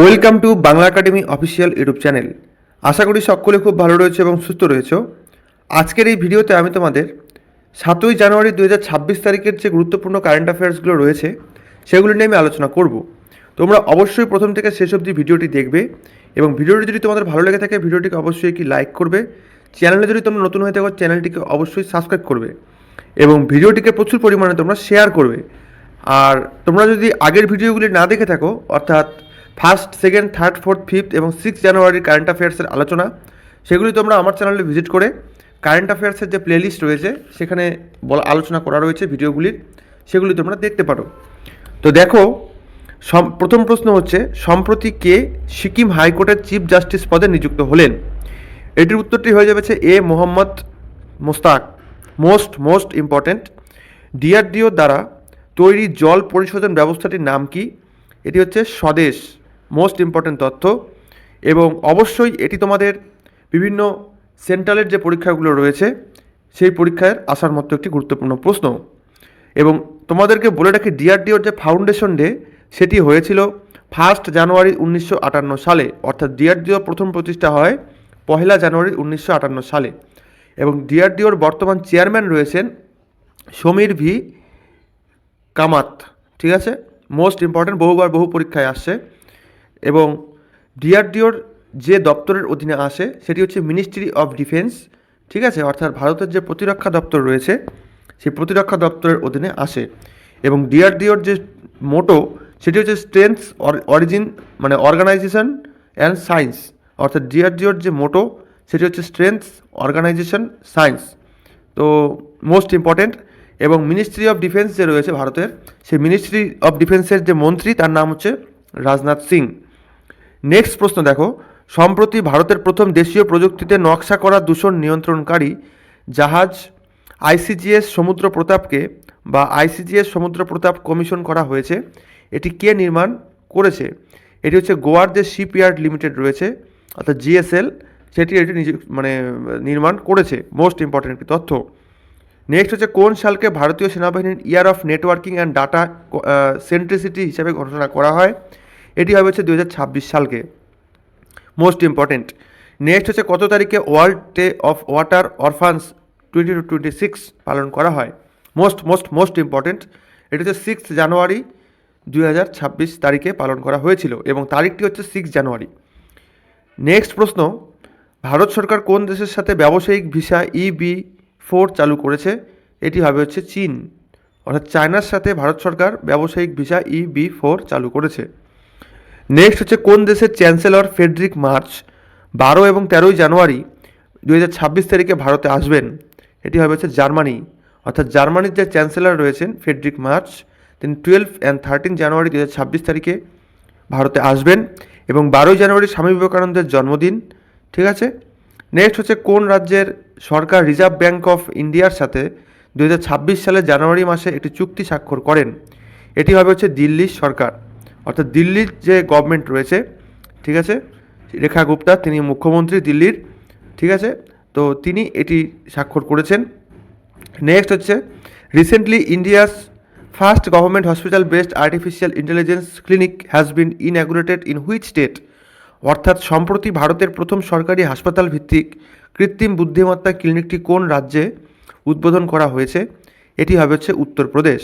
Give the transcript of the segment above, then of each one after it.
Welcome to Bangla academy official YouTube channel আশা করি সকলে খুব ভালো রয়েছে এবং সুস্থ রয়েছে। আজকের এই ভিডিওতে আমি তোমাদের সাতই জানুয়ারি দুহাজার ছাব্বিশ তারিখের যে গুরুত্বপূর্ণ কারেন্ট অ্যাফেয়ার্সগুলো রয়েছে, সেগুলো নিয়ে আমি আলোচনা করব। তোমরা অবশ্যই প্রথম থেকে শেষ অবধি ভিডিওটি দেখবে এবং ভিডিওটি যদি তোমাদের ভালো লেগে থাকে, ভিডিওটিকে অবশ্যই কি লাইক করবে। চ্যানেলে যদি তোমরা নতুন হয়ে থাকো চ্যানেলটিকে অবশ্যই সাবস্ক্রাইব করবে এবং ভিডিওটিকে প্রচুর পরিমাণে তোমরা শেয়ার করবে। আর তোমরা যদি আগের ভিডিওগুলি না দেখে থাকো, অর্থাৎ first, second, third, fourth, fifth এবং সিক্স জানুয়ারির কারেন্ট অ্যাফেয়ার্সের আলোচনা। সেগুলি তোমরা আমার চ্যানেলে ভিজিট করে কারেন্ট অ্যাফেয়ার্সের যে প্লেলিস্ট রয়েছে, সেখানে বলা, আলোচনা করা রয়েছে ভিডিওগুলির, সেগুলি তোমরা দেখতে পারো। তো দেখো প্রথম প্রশ্ন হচ্ছে, সম্প্রতি কে সিকিম হাইকোর্টের চিফ জাস্টিস পদে নিযুক্ত হলেন? এটির উত্তরটি হয়ে যাবে A Mohammad Mostak most most important DRDO দ্বারা তৈরি জল পরিশোধন ব্যবস্থাটির নাম কি? এটি হচ্ছে স্বদেশ। মোস্ট ইম্পর্ট্যান্ট তথ্য এবং অবশ্যই এটি তোমাদের বিভিন্ন সেন্ট্রালের যে পরীক্ষাগুলো রয়েছে, সেই পরীক্ষায় আসার মতো একটি গুরুত্বপূর্ণ প্রশ্ন। এবং তোমাদেরকে বলে রাখি ডিআরডিওর যে ফাউন্ডেশন ডে সেটি হয়েছিল ফার্স্ট জানুয়ারি উনিশশো আটান্ন সালে। অর্থাৎ ডিআরডিও প্রথম প্রতিষ্ঠা হয় পহেলা জানুয়ারি উনিশশো আটান্ন সালে। এবং ডিআরডিওর বর্তমান চেয়ারম্যান রয়েছেন সমীর ভি কামাত। ঠিক আছে? মোস্ট ইম্পর্ট্যান্ট বহুবার বহু পরীক্ষায় আসছে। এবং ডিআরডিওর যে দপ্তরের অধীনে আসে, সেটি হচ্ছে মিনিস্ট্রি অফ ডিফেন্স ঠিক আছে? অর্থাৎ ভারতের যে প্রতিরক্ষা দপ্তর রয়েছে, সেই প্রতিরক্ষা দপ্তরের অধীনে আসে। এবং ডিআরডিওর যে মোটো, সেটি হচ্ছে স্ট্রেংথ অরিজিন মানে অর্গানাইজেশন অ্যান্ড সায়েন্স অর্থাৎ ডিআরডিওর যে মোটো, সেটি হচ্ছে স্ট্রেংথ অর্গানাইজেশন সায়েন্স তো মোস্ট ইম্পর্ট্যান্ট এবং মিনিস্ট্রি অফ ডিফেন্স যে রয়েছে ভারতের, সেই মিনিস্ট্রি অফ ডিফেন্সের যে মন্ত্রী, তার নাম হচ্ছে রাজনাথ সিং। নেক্সট প্রশ্ন দেখো। সম্প্রতি ভারতের প্রথম দেশীয় প্রযুক্তিতে নকশা করা দূষণ নিয়ন্ত্রণকারী জাহাজ আইসিজিএস সমুদ্র প্রতাপকে বা আইসিজিএস সমুদ্র প্রতাপ কমিশন করা হয়েছে। এটি কে নির্মাণ করেছে? এটি হচ্ছে গোয়ার যে শিপইয়ার্ড লিমিটেড রয়েছে, অর্থাৎ জিএসএল, সেটি এটি নিজে মানে নির্মাণ করেছে। মোস্ট ইম্পর্ট্যান্ট একটি তথ্য। নেক্সট হচ্ছে, কোন সালকে ভারতীয় সেনাবাহিনীর year of networking and data centricity হিসেবে ঘোষণা করা হয়? এটি হবে হচ্ছে দু হাজার ছাব্বিশ সালকে। মোস্ট ইম্পর্টেন্ট নেক্সট হচ্ছে কত তারিখে world day of water orphans twenty two twenty six পালন করা হয়। মোস্ট মোস্ট মোস্ট ইম্পর্টেন্ট এটি হচ্ছে সিক্স জানুয়ারি দুই হাজার ছাব্বিশ তারিখে পালন করা হয়েছিল এবং তারিখটি হচ্ছে সিক্স জানুয়ারি। নেক্সট প্রশ্ন, ভারত সরকার কোন দেশের সাথে ব্যবসায়িক ভিসা ইবি ফোর চালু করেছে? এটি হবে হচ্ছে চীন। অর্থাৎ চায়নার সাথে ভারত সরকার ব্যবসায়িক ভিসা ইবি ফোর চালু করেছে। নেক্সট হচ্ছে কোন দেশের চ্যান্সেলর ফেডরিক মার্চ বারো এবং তেরোই জানুয়ারি দু হাজার ছাব্বিশ তারিখে ভারতে আসবেন? এটি হবে হচ্ছে জার্মানি। অর্থাৎ জার্মানির যে চ্যান্সেলর রয়েছেন ফেডরিক মার্চ, তিনি টুয়েলভ অ্যান্ড থার্টিন জানুয়ারি দু হাজার ছাব্বিশ তারিখে ভারতে আসবেন এবং বারোই জানুয়ারি স্বামী বিবেকানন্দের জন্মদিন। ঠিক আছে? নেক্সট হচ্ছে কোন রাজ্যের সরকার রিজার্ভ ব্যাঙ্ক অফ ইন্ডিয়ার সাথে দু সালের জানুয়ারি মাসে একটি চুক্তি স্বাক্ষর করেন? এটি হবে হচ্ছে দিল্লির সরকার। অর্থাৎ দিল্লির যে গভর্নমেন্ট রয়েছে, ঠিক আছে? রেখা গুপ্তা, তিনি মুখ্যমন্ত্রী দিল্লির, ঠিক আছে? তো তিনি এটি স্বাক্ষর করেছেন। নেক্সট হচ্ছে recently India's first government hospital based artificial intelligence clinic has been inaugurated in which state অর্থাৎ সম্প্রতি ভারতের প্রথম সরকারি হাসপাতাল ভিত্তিক কৃত্রিম বুদ্ধিমত্তা ক্লিনিকটি কোন রাজ্যে উদ্বোধন করা হয়েছে? এটি হবে হচ্ছে উত্তরপ্রদেশ।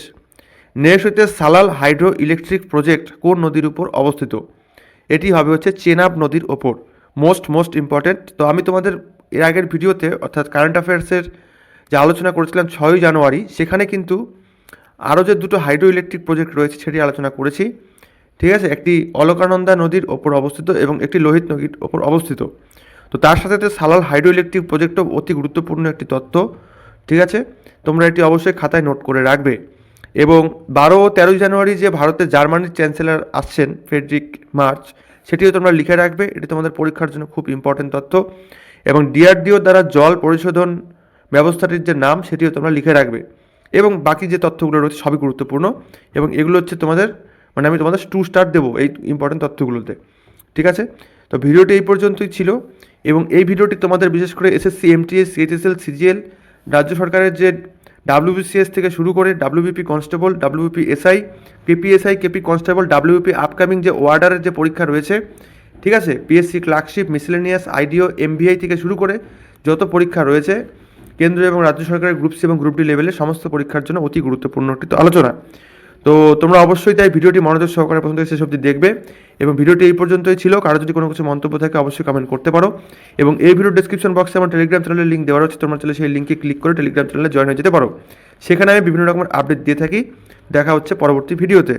হচ্ছে সালাল হাইড্রো ইলেকট্রিক প্রজেক্ট কোন নদীর উপর অবস্থিত? এটি হবে হচ্ছে চেনাব নদীর ওপর। মোস্ট মোস্ট ইম্পর্ট্যান্ট তো আমি তোমাদের এর আগের ভিডিওতে, অর্থাৎ কারেন্ট অ্যাফেয়ার্সের যে আলোচনা করেছিলাম ছয়ই জানুয়ারি, সেখানে কিন্তু আরও যে দুটো হাইড্রো ইলেকট্রিক প্রজেক্ট রয়েছে সেটি আলোচনা করেছি। ঠিক আছে? একটি অলকানন্দা নদীর ওপর অবস্থিত এবং একটি লোহিত নদীর ওপর অবস্থিত। তো তার সাথে সাথে সালাল হাইড্রো ইলেকট্রিক প্রজেক্টও অতি গুরুত্বপূর্ণ একটি তথ্য ঠিক আছে? তোমরা এটি অবশ্যই খাতায় নোট করে রাখবে। এবং বারো ও তেরোই জানুয়ারি যে ভারতের জার্মানির চ্যান্সেলর আসছেন ফেডরিক মার্চ, সেটিও তোমরা লিখে রাখবে। এটি তোমাদের পরীক্ষার জন্য খুব ইম্পর্টেন্ট তথ্য। এবং ডিআরডিও দ্বারা জল পরিশোধন ব্যবস্থাটির যে নাম, সেটিও তোমরা লিখে রাখবে। এবং বাকি যে তথ্যগুলো রয়েছে, সবই গুরুত্বপূর্ণ। এবং এগুলো হচ্ছে তোমাদের মানে আমি তোমাদের টু স্টার দেবো এই ইম্পর্টেন্ট তথ্যগুলোতে। ঠিক আছে? তো ভিডিওটি এই পর্যন্তই ছিল। এবং এই ভিডিওটি তোমাদের বিশেষ করে এসএসসি এমটিএস সিএইচএসএল সিজিএল রাজ্য সরকারের যে ডাব্লিউবিসিএস থেকে শুরু করে WBP constable WBP SI KPSI KP constable WBP upcoming যে ওয়ার্ডারের যে পরীক্ষা রয়েছে, ঠিক আছে? PSC clerkship miscellaneous IDO MBI থেকে শুরু করে যত পরীক্ষা রয়েছে, কেন্দ্র এবং রাজ্য সরকারের গ্রুপ সি এবং গ্রুপ ডি লেভেলে সমস্ত পরীক্ষার জন্য অতি গুরুত্বপূর্ণ একটি আলোচনা। তো তোমরা অবশ্যই তাই ভিডিওটি মনোযোগ সহকারে পছন্দ হয়েছে অবধি দেখবে এবং ভিডিওটি এই পর্যন্তই ছিল। কারও যদি কোনো কিছু মন্তব্য থাকে অবশ্যই কমেন্ট করতে পারো। এবং এই ভিডিও ডিসক্রিপশন বক্সে আমার টেলিগ্রাম চ্যানেলের লিঙ্ক দেওয়া হচ্ছে তোমরা চলে সেই লিঙ্কে ক্লিক করে টেলিগ্রাম চ্যানেলে জয়েন হয়ে যেতে পারো। সেখানে আমি বিভিন্ন রকমের আপডেট দিয়ে থাকি। দেখা হচ্ছে পরবর্তী ভিডিওতে